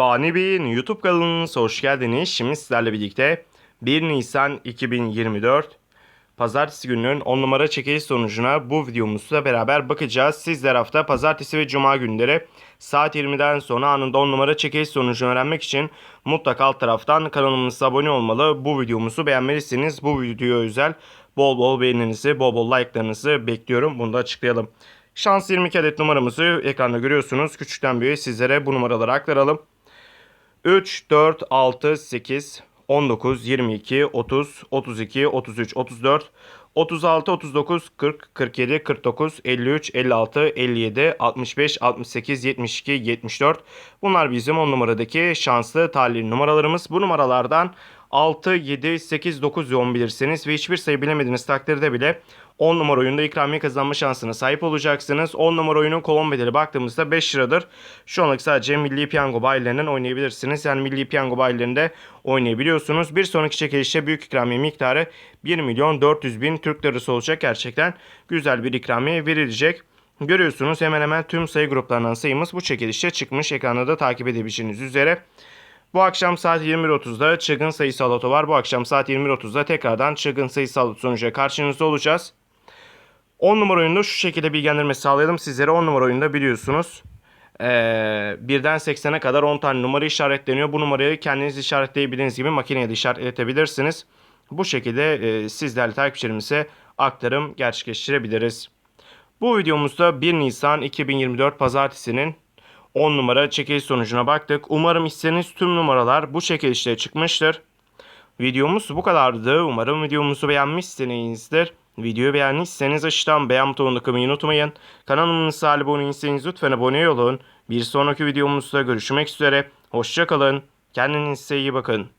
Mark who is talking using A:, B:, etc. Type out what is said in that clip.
A: Fani Bey'in YouTube kanalınıza hoş geldiniz. Şimdi sizlerle birlikte 1 Nisan 2024 Pazartesi gününün 10 numara çekiliş sonucuna bu videomuzla beraber bakacağız. Sizler hafta pazartesi ve cuma günleri saat 20'den sonra anında 10 numara çekiliş sonucunu öğrenmek için mutlaka alt taraftan kanalımıza abone olmalı. Bu videomuzu beğenmelisiniz. Bu videoya özel bol bol beğeninizi, bol bol like'larınızı bekliyorum. Bunu da açıklayalım. Şans 22 adet numaramızı ekranda görüyorsunuz. Küçükten büyüğe sizlere bu numaraları aktaralım. 3, 4, 6, 8, 19, 22, 30, 32, 33, 34, 36, 39, 40, 47, 49, 53, 56, 57, 65, 68, 72, 74. Bunlar bizim 10 numaradaki şanslı talihli numaralarımız. Bu numaralardan 6, 7, 8, 9 ve 10 bilirsiniz ve hiçbir sayı bilemediğiniz takdirde bile 10 numara oyunda ikramiye kazanma şansına sahip olacaksınız. 10 numara oyunun kolon bedeli baktığımızda 5 liradır. Şu anlık sadece Milli Piyango bayilerinden oynayabilirsiniz. Yani Milli Piyango bayilerinde oynayabiliyorsunuz. Bir sonraki çekilişte büyük ikramiye miktarı 1 milyon 400 bin Türk lirası olacak. Gerçekten güzel bir ikramiye verilecek. Görüyorsunuz hemen hemen tüm sayı gruplarından sayımız bu çekilişte çıkmış. Ekranda da takip edebileceğiniz üzere. Bu akşam saat 21.30'da çılgın sayısal loto var. Bu akşam saat 21.30'da tekrardan çılgın sayısal loto sonucuyla karşınızda olacağız. 10 numara oyunda şu şekilde bilgilendirme sağlayalım sizlere. 10 numara oyunda biliyorsunuz. Ee, birden 80'e kadar 10 tane numara işaretleniyor. Bu numarayı kendiniz işaretleyebildiğiniz gibi makineye de işaretletebilirsiniz. Bu şekilde e, siz değerli takipçilerimize aktarım gerçekleştirebiliriz. Bu videomuzda 1 Nisan 2024 Pazartesi'nin 10 numara çekiliş sonucuna baktık. Umarım istediğiniz tüm numaralar bu çekilişte çıkmıştır. Videomuz bu kadardı. Umarım videomuzu beğenmişsinizdir. Videoyu beğendiyseniz aşağıdan beğen butonuna tıklamayı unutmayın. Kanalımıza abone değilseniz lütfen abone olun. Bir sonraki videomuzda görüşmek üzere. Hoşçakalın. Kendinize iyi bakın.